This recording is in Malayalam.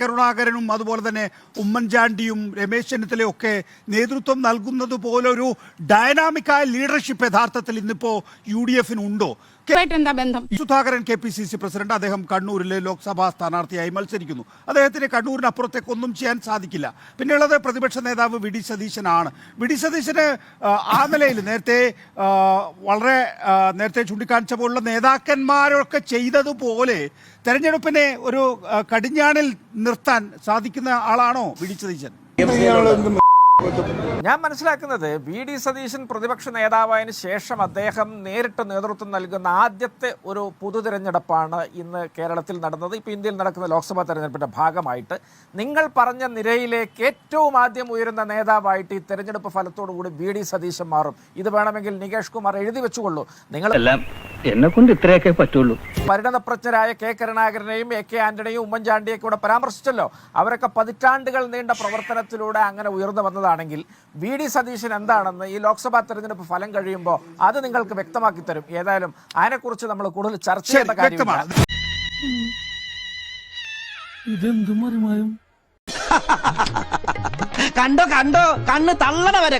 കരുണാകരനും അതുപോലെ തന്നെ ഉമ്മൻചാണ്ടിയും രമേശ് ചെന്നിത്തലയും ഒക്കെ നേതൃത്വം നൽകുന്നത് പോലൊരു ഡയനാമിക്കായ ലീഡർഷിപ്പ് യഥാർത്ഥത്തിൽ ഇന്നിപ്പോൾ യു ഡി എഫിനുണ്ടോ? എന്താ ബന്ധം? Sudhakaran K P C C president അദ്ദേഹം കണ്ണൂരിലെ ലോക്സഭാ സ്ഥാനാർത്ഥിയായി മത്സരിക്കുന്നു. അദ്ദേഹത്തിന് കണ്ണൂരിനപ്പുറത്തേക്ക് ഒന്നും ചെയ്യാൻ സാധിക്കില്ല. പിന്നെയുള്ളത് പ്രതിപക്ഷ നേതാവ് വി ഡി സതീശനാണ്. വി ഡി സതീശന് ആ, നിലയിൽ നേരത്തെ വളരെ നേരത്തെ ചൂണ്ടിക്കാണിച്ച പോലുള്ള നേതാക്കന്മാരൊക്കെ ചെയ്തതുപോലെ തെരഞ്ഞെടുപ്പിനെ ഒരു കടിഞ്ഞാണിൽ നിർത്താൻ സാധിക്കുന്ന ആളാണോ വി ഡി സതീശൻ? ഞാൻ മനസ്സിലാക്കുന്നത് വി ഡി സതീശൻ പ്രതിപക്ഷ നേതാവായതിനു ശേഷം അദ്ദേഹം നേരിട്ട് നേതൃത്വം നൽകുന്ന ആദ്യത്തെ ഒരു പൊതു തിരഞ്ഞെടുപ്പാണ് ഇന്ന് കേരളത്തിൽ നടന്നത്. ഇപ്പോൾ ഇന്ത്യയിൽ നടക്കുന്ന ലോക്സഭാ തെരഞ്ഞെടുപ്പിന്റെ ഭാഗമായിട്ട് നിങ്ങൾ പറഞ്ഞ നിരയിലേക്ക് ഏറ്റവും ആദ്യം ഉയരുന്ന നേതാവായിട്ട് ഈ തെരഞ്ഞെടുപ്പ് ഫലത്തോടു കൂടി വി ഡി സതീശൻ മാറും. ഇത് വേണമെങ്കിൽ നികേഷ് കുമാർ എഴുതി വെച്ചുകൊള്ളൂ. നിങ്ങൾ എല്ലാം എന്നെ കൊണ്ട് ഇത്രയൊക്കെ പറ്റുള്ളൂ. പരിണതപ്രജ്ഞരായ കെ കരുണാകരനെയും എ കെ ആന്റണിയും ഉമ്മൻചാണ്ടിയൊക്കെ ഇവിടെ പരാമർശിച്ചല്ലോ. അവരൊക്കെ പതിറ്റാണ്ടുകൾ നീണ്ട പ്രവർത്തനത്തിലൂടെ അങ്ങനെ ഉയർന്നു വന്നതാണെങ്കിൽ വി ഡി സതീശൻ എന്താണെന്ന് ഈ ലോക്സഭാ തെരഞ്ഞെടുപ്പ് ഫലം കഴിയുമ്പോൾ അത് നിങ്ങൾക്ക് വ്യക്തമാക്കി തരും. ഏതായാലും അതിനെക്കുറിച്ച് നമ്മൾ കൂടുതൽ ചർച്ച ചെയ്യേണ്ട കാര്യമാണ് കണ്ടോ കണ്ടോ കണ്ണ് തള്ളണ വരെ